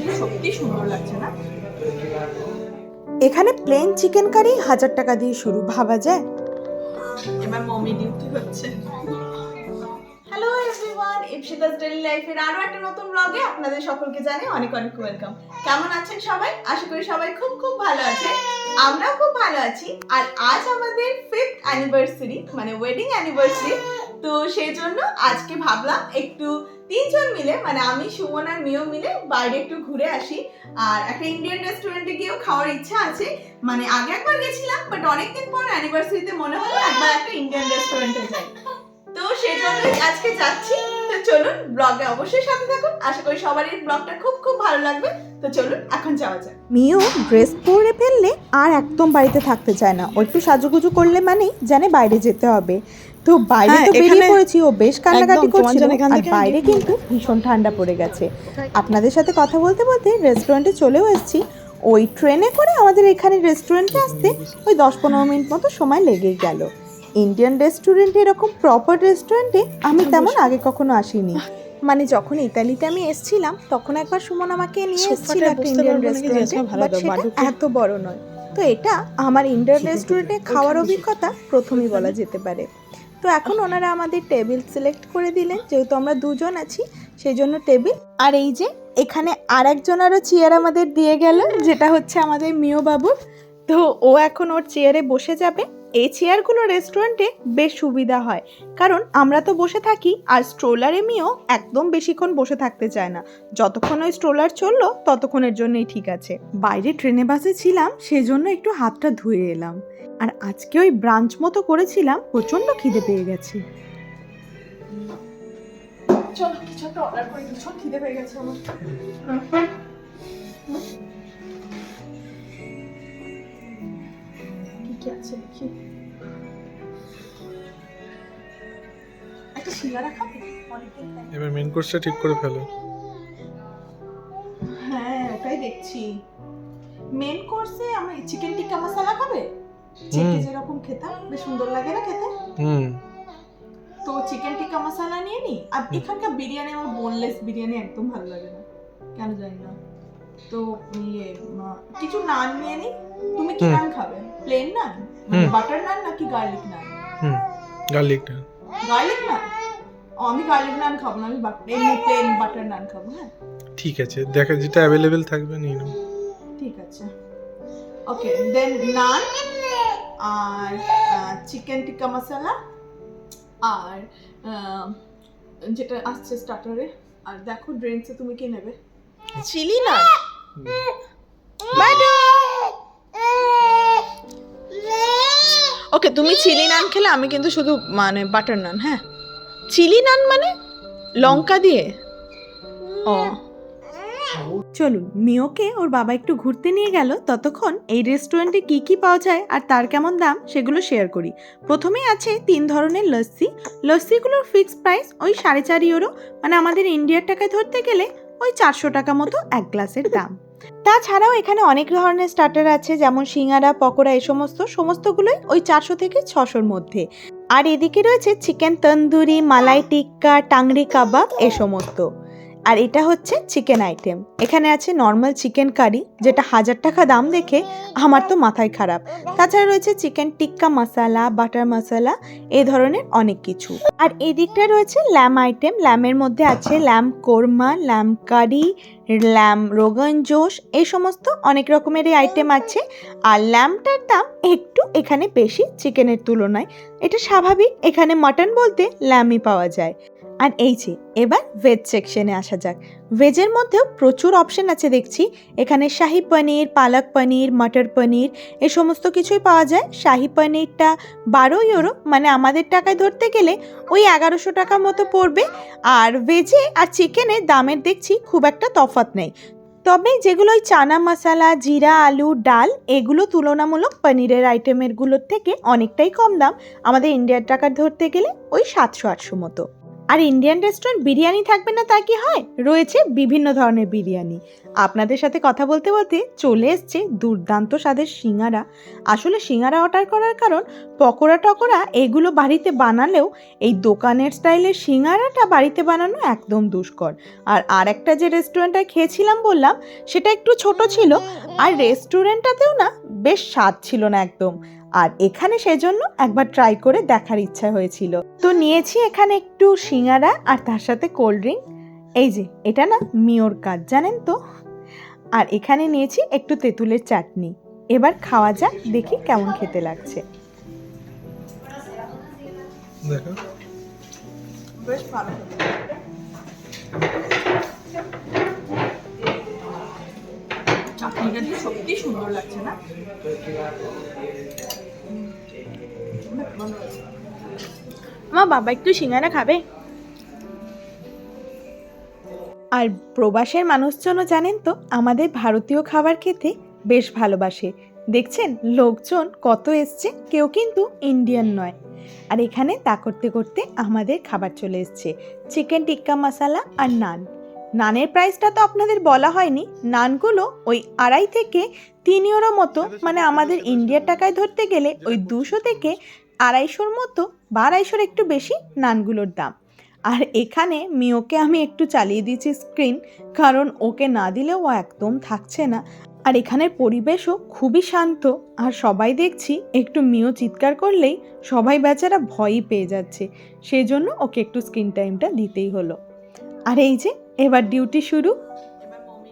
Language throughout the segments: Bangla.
দিয়ে সত্যি সুন্দর লাগছে না? এখানে প্লেন চিকেন কারি হাজার টাকা দিয়ে শুরু ভাবা যায়? এবার মমি ডিউটি হচ্ছে। হ্যালো এভরিওয়ান ইপসিতাস ডেইলি লাইফের আরও একটা নতুন ব্লগে আপনাদের সকলকে জানাই অনেক অনেক ওয়েলকাম কেমন আছেন সবাই? আশা করি সবাই খুব খুব ভালো আছে আমরাও খুব ভালো আছি। আর আজ আমাদের ফিফথ অ্যানিভার্সারি মানে ওয়েডিং অ্যানিভার্সারি তো সেই জন্য আজকে ভাবলাম একটু তিনজন মিলে মানে আমি, সুমন আর মিও মিলে বাইরে একটু ঘুরে আসি। আর একটা ইন্ডিয়ান রেস্টুরেন্টে গিয়েও খাওয়ার ইচ্ছা আছে। মানে আগে একবার গেছিলাম বাট অনেকদিন পর অ্যানিভার্সারিতে মনে হলো একবার একটা ইন্ডিয়ান রেস্টুরেন্টে যাই। তো সেজন্যই আজকে যাচ্ছি। তো চলুন ব্লগে অবশ্যই সাথে থাকুন। আশা করি সবারই ব্লগটা খুব খুব ভালো লাগবে। তো চলুন এখন যাওয়া যাক। মিও ড্রেস পরে ফেললে আর একদম বাড়িতে থাকতে চায় না। ও একটু সাজুগুজু করলে মানেই জানে বাইরে যেতে হবে। তো বাইরে হ্যাঁ, তো বেরিয়ে পড়েছি। ও বেশ কান্নাকাটি করছিল। আর বাইরে কিন্তু ভীষণ ঠান্ডা পড়ে গেছে। আপনাদের সাথে কথা বলতে বলতে রেস্টুরেন্টে চলেও এসেছি। ওই ট্রেনে করে আমাদের এখানে রেস্টুরেন্টে আসতে ওই দশ পনেরো মিনিট মতো সময় লেগেই গেল। ইন্ডিয়ান রেস্টুরেন্টে এরকম প্রপার রেস্টুরেন্টে আমি তেমন আগে কখনো আসিনি। মানে যখন ইতালিতে আমি এসেছিলাম তখন একবার সুমন আমাকে নিয়ে এসেছিল একটা ইন্ডিয়ান রেস্টুরেন্টে ভালো বাট সেটা এত বড় নয়। তো এটা আমার ইন্ডিয়ান রেস্টুরেন্টে খাওয়ার অভিজ্ঞতা প্রথমেই বলা যেতে পারে। তো এখন ওনারা আমাদের টেবিল সিলেক্ট করে দিলেন যেহেতু আমরা দুজন আছি সেই জন্য টেবিল আর এই যে এখানে আর একজন আরও চেয়ার আমাদের দিয়ে গেল যেটা হচ্ছে আমাদের মিও বাবুর। তো ও এখন ওর চেয়ারে বসে যাবে। এই চেয়ারগুলো রেস্টুরেন্টে বেশ সুবিধা হয়। কারণ আমরা তো বসে থাকি আর স্ট্রোলারে মিও একদম বেশিক্ষণ বসে থাকতে চায় না। যতক্ষণ ওই স্ট্রোলার চলল ততক্ষণের জন্যই ঠিক আছে। বাইরে ট্রেনে বাসে ছিলাম সেজন্য একটু হাতটা ধুয়ে এলাম। আর আজকে ওই ব্রাঞ্চ মতো করেছিলাম প্রচণ্ড খিদে পেয়ে গেছে। চলো কিছু একটা অর্ডার করে ভীষণ খিদে পেয়ে গেছে আমার। কি কি আছে দেখি। একটা সিঙ্গারা খাবে? এবার মেন কোর্সটা ঠিক করে ফেলো। হ্যাঁ ওটাই দেখছি। মেন কোর্সে আমরা চিকেন টিক্কা মশলা খাবে? চেকে। যেরকম খেতাম বেশ সুন্দর লাগে না খেতে? হুম। তো চিকেন টিক্কা মশলা নিয়ে নি আর এখানকার বিরিয়ানি আমার বোনলেস বিরিয়ানি একদম ভালো লাগে না কেন জানি না। তো ইয়ে কিছু নান নিয়ে নি তুমি কি নান খাবে? প্লেন নান। বাটার নান নাকি গার্লিক নান? হুম গার্লিকটা গার্লিক নান? আমি গার্লিক নান খাব না আমি এমনি প্লেন বাটার নান খাব হ্যাঁ? ঠিক আছে দেখা যেটা অ্যাভেলেবেল থাকবে নিয়ে নাও। ঠিক আছে। ওকে দেন নান আর চিকেন টিক্কা মশলা আর যেটা আসছে স্টার্টারে আর দেখো ড্রিঙ্কসে তুমি কি নেবে? চিলি না? ওকে তুমি চিলি নান খেলে আমি কিন্তু শুধু মানে বাটার নান হ্যাঁ? চিলি নান মানে? লঙ্কা দিয়ে? ও। চলুন মিওকে ওর বাবা একটু ঘুরতে নিয়ে গেল। ততক্ষণ এই রেস্টুরেন্টে কি কি পাওয়া যায় আর তার কেমন দাম সেগুলো শেয়ার করি। প্রথমেই আছে তিন ধরনের লস্যি। লস্যিগুলোর ফিক্স প্রাইস ওই সাড়ে চার ইউরো মানে আমাদের ইন্ডিয়ার টাকায় ধরতে গেলে ওই চারশো টাকা মতো এক গ্লাসের দাম। তাছাড়াও এখানে অনেক ধরনের স্টার্টার আছে, যেমন সিঙ্গারা, পকোড়া এ সমস্ত, সমস্তগুলোই ওই চারশো থেকে ছশোর মধ্যে। আর এদিকে রয়েছে চিকেন তন্দুরি, মালাই টিক্কা, টাংরি কাবাব, এ সমস্ত। আর এটা হচ্ছে চিকেন আইটেম এখানে আছে নর্মাল চিকেন কারি যেটা হাজার টাকা দাম দেখে আমার তো মাথায় খারাপ। তাছাড়া রয়েছে চিকেন টিক্কা মশালা বাটার মশলা এই ধরনের অনেক কিছু। আর এই দিকটা রয়েছে ল্যাম আইটেম ল্যামের মধ্যে আছে lamb korma lamb curry lamb rogan josh এই সমস্ত অনেক রকমের আইটেম আছে। আর ল্যামটার দাম একটু এখানে বেশি চিকেনের তুলনায়। এটা স্বাভাবিক। এখানে মাটন বলতে ল্যামই পাওয়া যায়। আর এই যে, এবার ভেজ সেকশনে আসা যাক। ভেজের মধ্যেও প্রচুর অপশন আছে দেখছি। এখানে শাহি পনির, পালক পনির, মটর পনির, এ সমস্ত কিছুই পাওয়া যায়। শাহি পনিরটা বারো ইউরো মানে আমাদের টাকায় ধরতে গেলে ওই এগারোশো টাকা মতো পড়বে। আর ভেজে আর চিকেনে দামের দেখছি খুব একটা তফাৎ নেই। তবে যেগুলো ওই চানা মশলা, জিরা, আলু, ডাল, এগুলো তুলনামূলক পনিরের আইটেমেরগুলোর থেকে অনেকটাই কম দাম। আমাদের ইন্ডিয়ার টাকার ধরতে গেলে ওই সাতশো আটশো মতো। আর ইন্ডিয়ান রেস্টুরেন্ট বিরিয়ানি থাকবে না তা কি হয়? রয়েছে বিভিন্ন ধরনের বিরিয়ানি। আপনাদের সাথে কথা বলতে বলতে চলে এসছে দুর্দান্ত স্বাদের সিঙ্গারা। আসলে সিঙ্গারা অর্ডার করার কারণ পকোড়া টকোড়া এগুলো বাড়িতে বানালেও এই দোকানের স্টাইলের সিঙ্গারাটা বাড়িতে বানানো একদম দুষ্কর। আর আরেকটা যে রেস্টুরেন্টে খেয়েছিলাম বললাম, সেটা একটু ছোট ছিল। আর রেস্টুরেন্টটাতেও না, বেশ স্বাদ ছিল না একদম। আর এখানে সেজন্য একবার ট্রাই করে দেখার ইচ্ছা হয়েছিল। তো নিয়েছি এখানে একটু সিঙ্গারা আর তার সাথে কোল্ড ড্রিঙ্ক এই যে এটা না মিওর কাজ জানেন তো? আর এখানে নিয়েছি একটু তেঁতুলের চাটনি। এবার খাওয়া যাক দেখি কেমন খেতে লাগছে। বেশ ভালো। চাটনিটা দিয়ে সত্যি সুন্দর লাগছে না? মা বাবা একটু সিঙ্গারা খাবে। আর প্রবাসের মানুষজনও জানেন তো, আমাদের ভারতীয় খাবার খেতে বেশ ভালোবাসে। দেখছেন লোকজন কত এসছে, কেউ কিন্তু ইন্ডিয়ান নয়। আর এখানে তা করতে করতে আমাদের খাবার চলে এসছে চিকেন টিক্কা মশালা আর নান নানের প্রাইসটা তো আপনাদের বলা হয়নি, নানগুলো ওই আড়াই থেকে তিন ইউরো মতো মানে আমাদের ইন্ডিয়ার টাকায় ধরতে গেলে ওই দুশো থেকে আড়াইশোর মতো বা আড়াইশোর একটু বেশি নানগুলোর দাম। আর এখানে মিওকে আমি একটু চালিয়ে দিয়েছি স্ক্রিন, কারণ ওকে না দিলে ও একদম থাকছে না। আর এখানের পরিবেশও খুবই শান্ত, আর সবাই দেখছি একটু মিও চিৎকার করলেই সবাই বেচারা ভয়ই পেয়ে যাচ্ছে। সেই জন্য ওকে একটু স্ক্রিন টাইমটা দিতেই হলো। আর এই যে, এবার ডিউটি শুরু।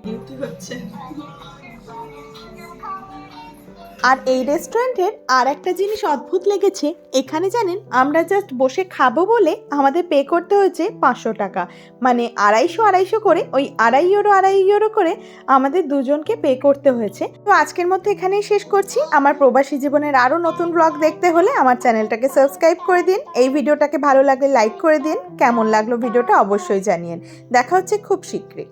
ডিউটি হচ্ছে। আর এই রেস্টুরেন্টের আর একটা জিনিস অদ্ভুত লেগেছে। এখানে জানেন, আমরা জাস্ট বসে খাব বলে আমাদের পে করতে হয়েছে পাঁচশো টাকা। মানে আড়াইশো আড়াইশো করে, ওই আড়াই ইউরো আড়াই ইউরো করে আমাদের দুজনকে পে করতে হয়েছে। তো আজকের মধ্যে এখানেই শেষ করছি। আমার প্রবাসী জীবনের আরও নতুন ব্লগ দেখতে হলে আমার চ্যানেলটাকে সাবস্ক্রাইব করে দিন। এই ভিডিওটাকে ভালো লাগলে লাইক করে দিন। কেমন লাগল ভিডিওটা অবশ্যই জানিয়েন। দেখা হচ্ছে খুব শীঘ্রই।